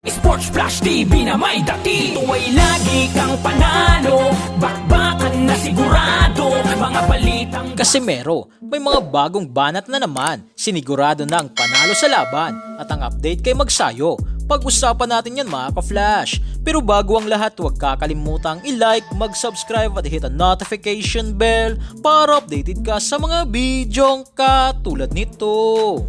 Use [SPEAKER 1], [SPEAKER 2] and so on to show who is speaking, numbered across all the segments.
[SPEAKER 1] Sports Flash TV na may dati Ito lagi kang panalo Bakbakan na sigurado Mga balitang
[SPEAKER 2] Casimero, may mga bagong banat na naman. Sinigurado na ang panalo sa laban at ang update kay Magsayo. Pag-usapan natin yan mga ka-flash. Pero bago ang lahat, huwag kakalimutang i-like, mag-subscribe at hit ang notification bell para updated ka sa mga bidyong katulad nito.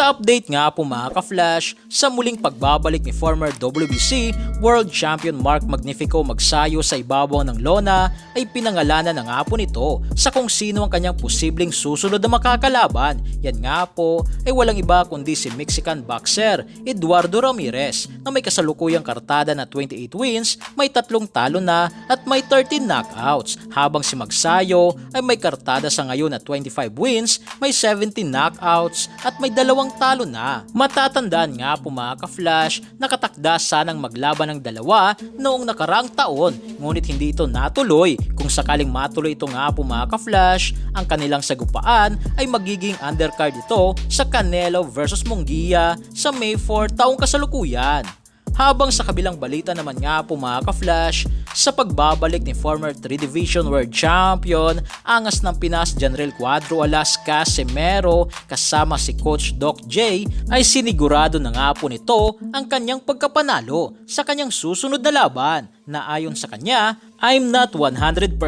[SPEAKER 2] Sa update nga po mga ka-flash, sa muling pagbabalik ni former WBC World Champion Mark Magnifico magsayo sa ibabaw ng lona ay pinangalanan na nga po nito sa kung sino ang kanyang posibleng susunod na makakalaban. Yan nga po ay walang iba kundi si Mexican boxer Eduardo Ramirez na may kasalukuyang kartada na 28 wins, may tatlong talo na at may 13 knockouts habang si Magsayo ay may kartada sa ngayon na 25 wins, may 17 knockouts at may dalawang talo na. Matatandaan nga po mga ka-flash, nakatakda sanang maglaban ng dalawa noong nakaraang taon ngunit hindi ito natuloy. Kung sakaling matuloy ito nga po mga ka-flash, ang kanilang sagupaan ay magiging undercard ito sa Canelo versus Munguia sa May 4 taong kasalukuyan. Habang sa kabilang balita naman nga po mga ka-flash, sa pagbabalik ni former 3 Division World Champion, angas ng Pinas General Cuadro Alas Casimero kasama si Coach Doc J ay sinigurado na nga po nito ang kanyang pagkapanalo sa kanyang susunod na laban na ayon sa kanya, I'm not 100%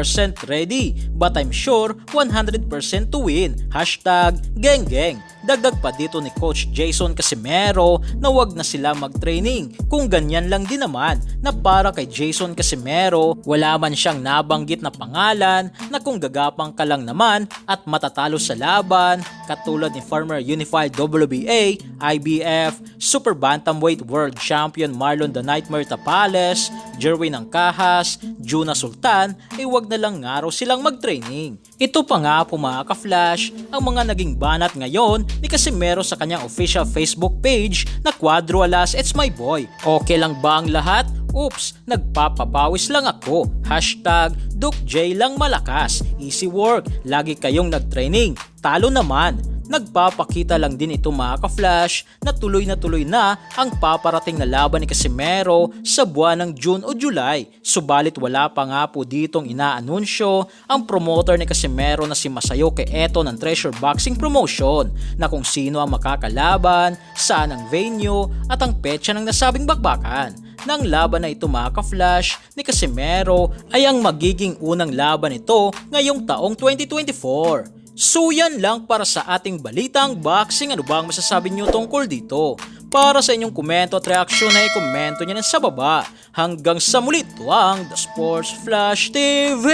[SPEAKER 2] ready but I'm sure 100% to win. Hashtag geng geng. Dagdag pa dito ni Coach Jason Casimero na wag na sila mag-training kung ganyan lang din naman na para kay Jason Casimero wala man siyang nabanggit na pangalan na kung gagapang ka lang naman at matatalo sa laban katulad ni former Unified WBA, IBF, Super Bantamweight World Champion Marlon the Nightmare Tapales, Jerwin Angkahas, Juna Sultan ay wag na lang nga raw silang mag-training. Ito pa nga po mga ka-flash ang mga naging banat ngayon ni Casimero sa kanyang official Facebook page na Quadro Alas It's My Boy. Okay lang ba ang lahat? Oops, nagpapapawis lang ako. Hashtag Duke J lang malakas. Easy work. Lagi kayong nag-training. Talo naman. Nagpapakita lang din ito mga ka-flash na tuloy na tuloy na ang paparating na laban ni Casimero sa buwan ng June o July. Subalit wala pa nga po ditong inaanunsyo ang promoter ni Casimero na si Masayo Eto ng Treasure Boxing Promotion na kung sino ang makakalaban, saan ang venue at ang petsa ng nasabing bakbakan ng laban na ito mga ka-flash ni Casimero ay ang magiging unang laban nito ngayong taong 2024. So lang para sa ating balitang boxing. Ano ba ang masasabi nyo tungkol dito? Para sa inyong komento at reaksyon ay komento nyo na sa baba. Hanggang sa muli ito ang The Sports Flash TV!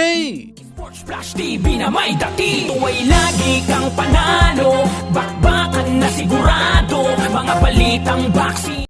[SPEAKER 1] Sports Flash TV na may dati Ito ay lagi kang panalo Bakbakan na sigurado Mga balitang boxing